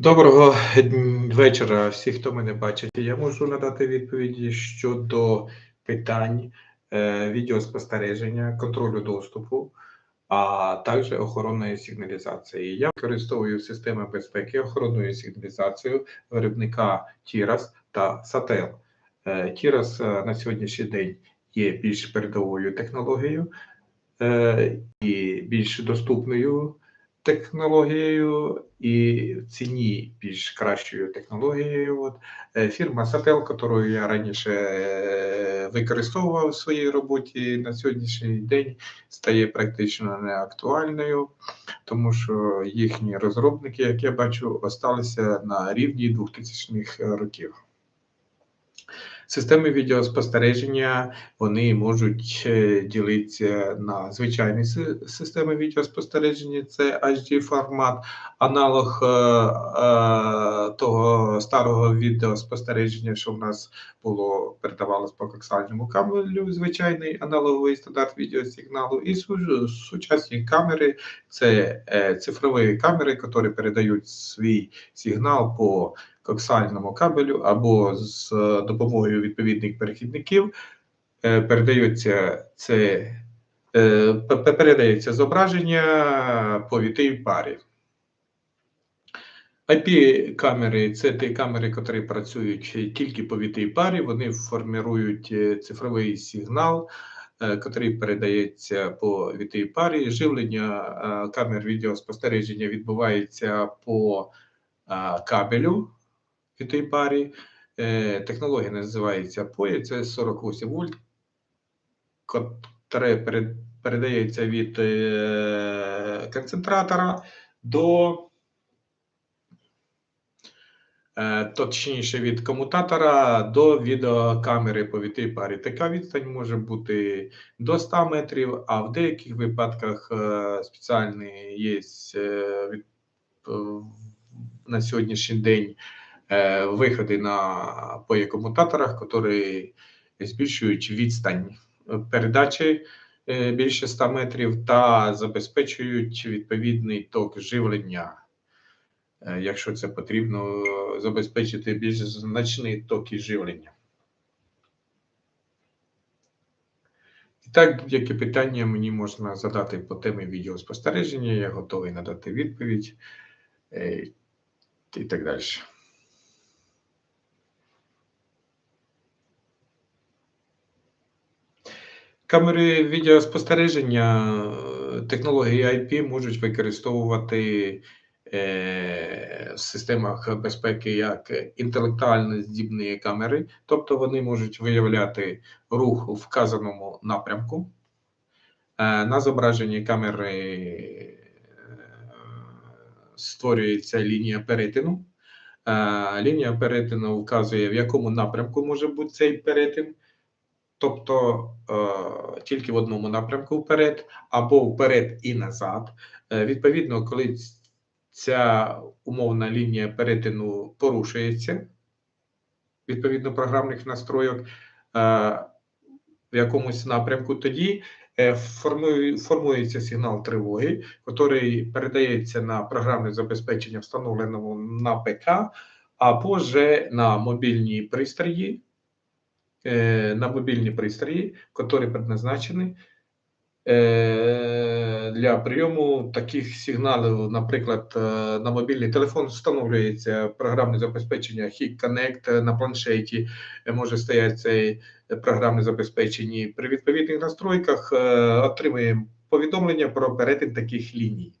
Доброго вечора, всі, хто мене бачить. Я можу надати відповіді щодо питань е, відеоспостереження, контролю доступу, а також охоронної сигналізації. Я використовую системи безпеки охоронною сигналізацією виробника Тірас та Сател. Е, Тірас е, на сьогоднішній день є більш передовою технологією і більш доступною технологією і в ціні більш кращою технологією. От е, фірма Satel, яку я раніше е, використовував в своїй роботі на сьогоднішній день, стає практично неактуальною, тому що їхні розробники, як я бачу, осталися на рівні 2000-х років. Системи відеоспостереження вони можуть е, ділитися на звичайні системи відеоспостереження, це HD формат, аналог е, е, того старого відеоспостереження, що в нас було передавалось по коаксіальному кабелю, звичайний аналоговий стандарт відеосигналу, і сучасні камери це цифрові камери, які передають свій сигнал по коаксіальному кабелю або з е, допомогою відповідних перехідників е, передається це е, пе- пе- передається зображення по вітій парі. IP-камери це ті камери, які працюють тільки по вітій парі, вони формують е, цифровий сигнал, який передається по вітій парі. Живлення камер відеоспостереження відбувається по е, кабелю вітій парі. Е, Технологія називається POE, це 48 вольт, котре перед- передається від е, концентратора до е, точніше від комутатора до відеокамери по вітій парі. Така відстань може бути до 100 метрів, а в деяких випадках спеціальні є на сьогоднішній день е, виходи на поєкомутаторах, які збільшують відстань передачі е, більше 100 метрів та забезпечують відповідний ток живлення. Е, Якщо це потрібно забезпечити більш значний ток живлення. І так, будь-які питання мені можна задати по темі відеоспостереження, я готовий надати відповідь і так далі. Камери відеоспостереження е, технології IP можуть використовувати е, в системах безпеки як інтелектуально здібні камери, тобто вони можуть виявляти рух у вказаному напрямку. Е, на зображенні камери створюється лінія перетину. Лінія перетину вказує, в якому напрямку може бути цей перетин тобто е, тільки в одному напрямку вперед, або вперед і назад. Е, відповідно, коли ця умовна лінія перетину порушується, відповідно програмних настройок е, в якомусь напрямку, тоді е, формує- формується сигнал тривоги, який передається на програмне забезпечення, встановленому на ПК, або же на мобільні пристрої, на мобільні пристрої, які предназначені е, для прийому таких сигналів. Наприклад, е, на мобільний телефон встановлюється програмне забезпечення HIC Connect е, на планшеті, е, може стояти цей е, програмне забезпечення. При відповідних настройках е, отримуємо повідомлення про перетин таких ліній.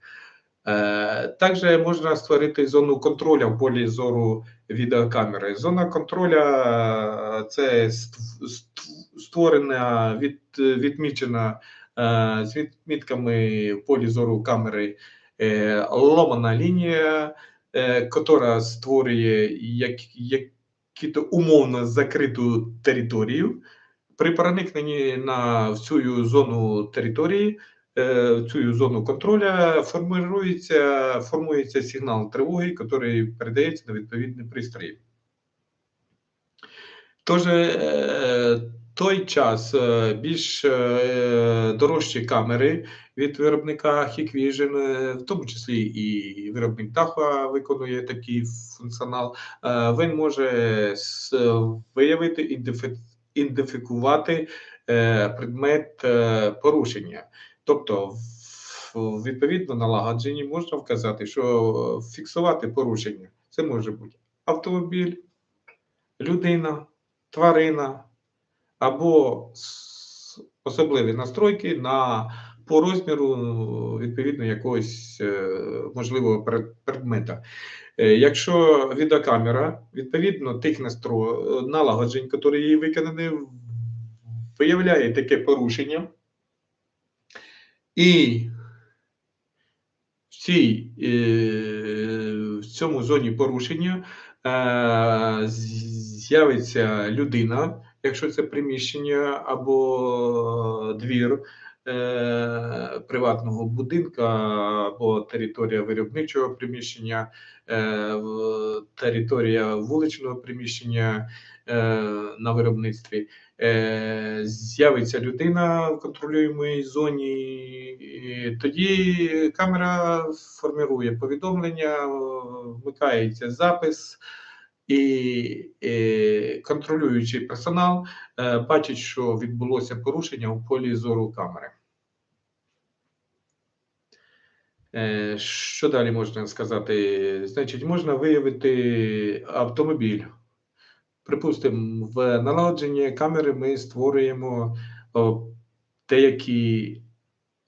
Е, Також можна створити зону контролю в полі зору відеокамери. Зона контроля е, це ст- ст- створена, від, відмічена е, з відмітками в полі зору камери ломана лінія, котра створює як, як, умовно закриту територію. При проникненні на цю зону території цю зону контроля формується, формується сигнал тривоги, який передається на відповідні пристрої. Тож, е, той час е, більш е, дорожчі камери від виробника Hikvision, е, в тому числі і виробник Tahoe виконує такий функціонал. Е, Він може виявити, ідентифі- ідентифікувати е, предмет е, порушення. Тобто, відповідно налагодженні можна вказати, що фіксувати порушення це може бути автомобіль, людина, тварина або особливі настройки на по розміру відповідно якогось е, можливого предмета. Е, Якщо відеокамера, відповідно тих налагоджень, які її виконані, виявляє таке порушення, і в цій е, в цьому зоні порушення е, з'явиться людина, якщо це приміщення або двір е, приватного будинка або територія виробничого приміщення, е, територія вуличного приміщення е, на виробництві. З'явиться людина в контролюємій зоні, і тоді камера формирує повідомлення, вмикається запис, і е, контролюючий персонал е, бачить, що відбулося порушення у полі зору камери. Е, Що далі можна сказати? Значить, можна виявити автомобіль. Припустимо, в налагодженні камери ми створюємо о, деякі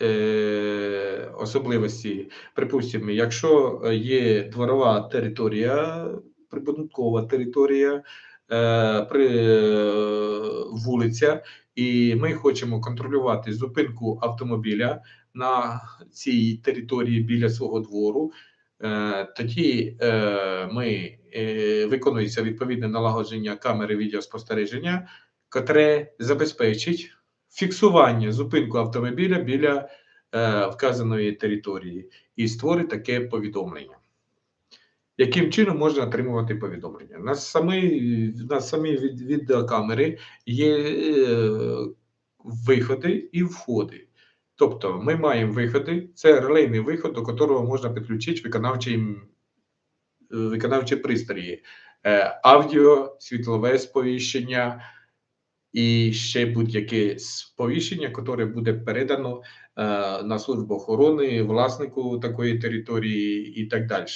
е, особливості. Припустимо, якщо є дворова територія, прибудинкова територія, е, при, е, вулиця, і ми хочемо контролювати зупинку автомобіля на цій території біля свого двору, е, тоді ми виконується відповідне налагодження камери відеоспостереження, котре забезпечить фіксування зупинку автомобіля біля вказаної території і створить таке повідомлення. Яким чином можна отримувати повідомлення? На самій, на самій від, відеокамери є е, виходи і входи. Тобто ми маємо виходи, це релейний виход, до якого можна підключити виконавчі, виконавчі пристрої, Е, аудіо, світлове сповіщення і ще будь-яке сповіщення, яке буде передано е, на службу охорони, власнику такої території і так далі.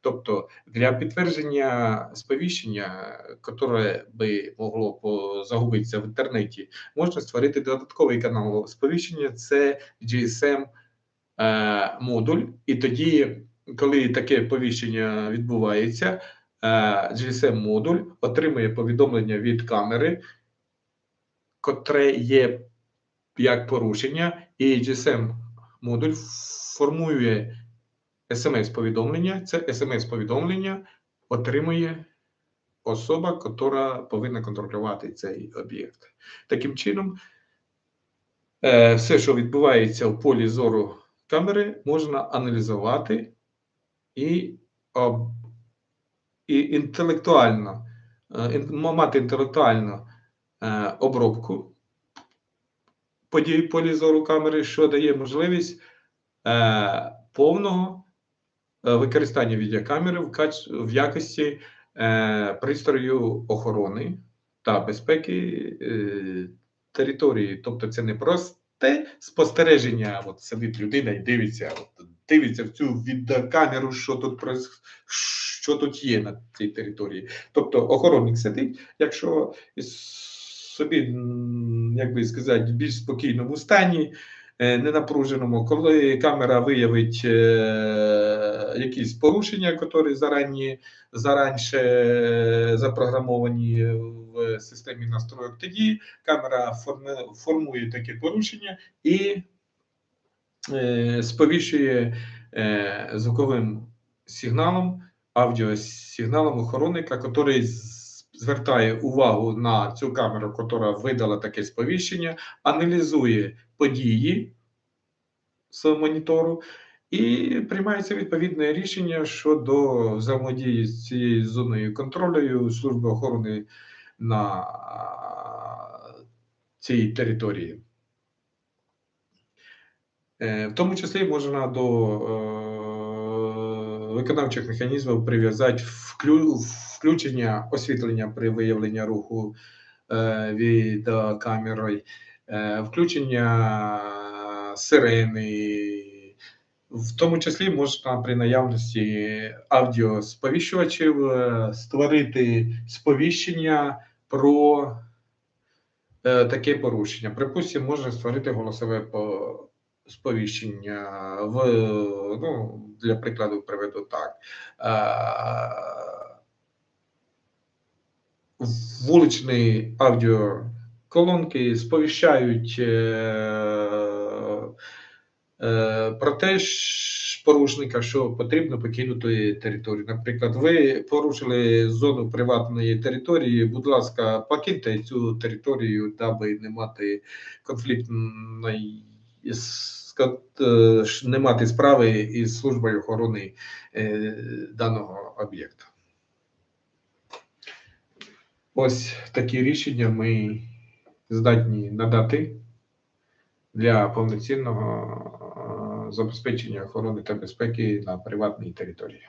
Тобто для підтвердження сповіщення, яке би могло загубитися в інтернеті, можна створити додатковий канал сповіщення. Це GSM е, модуль, і тоді, коли таке повіщення відбувається, е, GSM модуль отримує повідомлення від камери, котре є як порушення, і GSM модуль формує смс-повідомлення. Це смс-повідомлення отримує особа, яка повинна контролювати цей об'єкт. Таким чином, е, все, що відбувається в полі зору камери, можна аналізувати і, і інтелектуально е, мати інтелектуальну е, обробку подій в полі зору камери, що дає можливість е, повного е, використання відеокамери в, якості е, пристрою охорони та безпеки е, території. Тобто це не просте спостереження, от сидить людина і дивиться, от, дивиться в цю відеокамеру, що тут що тут є на цій території. Тобто охоронник сидить, якщо собі, як би сказати, в більш спокійному стані, е, ненапруженому, коли камера виявить е, якісь порушення, які зарані, заранше запрограмовані в системі настроєк, тоді камера формує таке порушення і е, сповіщує е, звуковим сигналом, аудіосигналом охоронника, який звертає увагу на цю камеру, яка видала таке сповіщення, аналізує події з монітору і приймається відповідне рішення щодо взаємодії з цією зоною контролю Служби охорони на цій території. Е, В тому числі можна до е, виконавчих механізмів прив'язати вклю, включення освітлення при виявленні руху е, відеокамерою, е, включення сирени. В тому числі можна при наявності аудіосповіщувачів е, створити сповіщення про таке порушення. Припустимо, можна створити голосове сповіщення в ну, для прикладу приведу так. Вуличні аудіоколонки сповіщають е, е, про те, порушника, що потрібно покинути територію. Наприклад, ви порушили зону приватної території. Будь ласка, покиньте цю територію, даби не мати конфліктної е, не мати справи із службою охорони е, даного об'єкту. Ось такі рішення ми здатні надати для повноцінного е, забезпечення охорони та безпеки на приватній території.